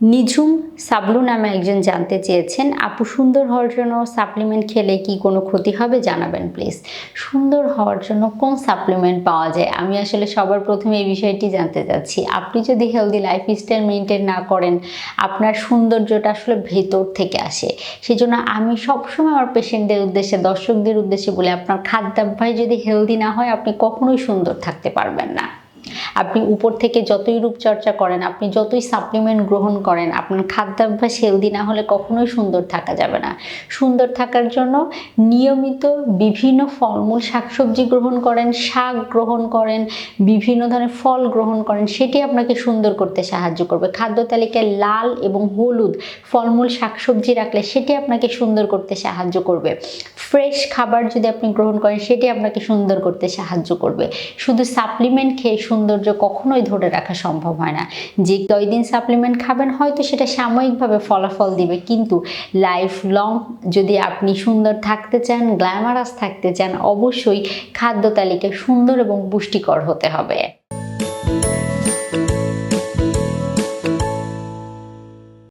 নিঝুম সাবলু নামে একজন জানতে চেয়েছেন, আপু, সুন্দর হওয়ার জন্য সাপ্লিমেন্ট খেলে কি কোনো ক্ষতি হবে? জানাবেন প্লিজ সুন্দর হওয়ার জন্য কোন সাপ্লিমেন্ট পাওয়া যায়? আমি আসলে সবার প্রথমে এই বিষয়টি জানতে চাচ্ছি। আপনি যদি হেলদি লাইফ স্টাইল মেনটেন না করেন, আপনার সৌন্দর্যটা আসলে ভেতর থেকে আসে। সেজন্য আমি সবসময় আমার পেশেন্টদের উদ্দেশ্যে, দর্শকদের উদ্দেশ্যে বলে, আপনার খাদ্যাভ্যাস যদি হেলদি না হয়, আপনি কখনোই সুন্দর থাকতে পারবেন না। আপনি উপর থেকে যতই রূপচর্চা করেন, আপনি যতই সাপ্লিমেন্ট গ্রহণ করেন, আপনার খাদ্যাভ্যাস হেলদি না হলে কখনোই সুন্দর থাকা যাবে না। সুন্দর থাকার জন্য নিয়মিত বিভিন্ন ফলমূল, শাকসবজি গ্রহণ করেন, শাক গ্রহণ করেন, বিভিন্ন ধরনের ফল গ্রহণ করেন, সেটি আপনাকে সুন্দর করতে সাহায্য করবে। খাদ্য তালিকায় লাল এবং হলুদ ফলমূল, শাকসবজি রাখলে সেটি আপনাকে সুন্দর করতে সাহায্য করবে। ফ্রেশ খাবার যদি আপনি গ্রহণ করেন, সেটি আপনাকে সুন্দর করতে সাহায্য করবে। শুধু সাপ্লিমেন্ট খেয়ে সৌন্দর্য কখনোই ধরে রাখা সম্ভব হয় না। যে কয়দিন সাপ্লিমেন্ট খাবেন, হয়তো সেটা সাময়িকভাবে ফলাফল দিবে। কিন্তু লাইফ লং যদি আপনি সুন্দর থাকতে চান গ্ল্যামারাস থাকতে চান, অবশ্যই খাদ্য তালিকা সুন্দর এবং পুষ্টিকর হতে হবে।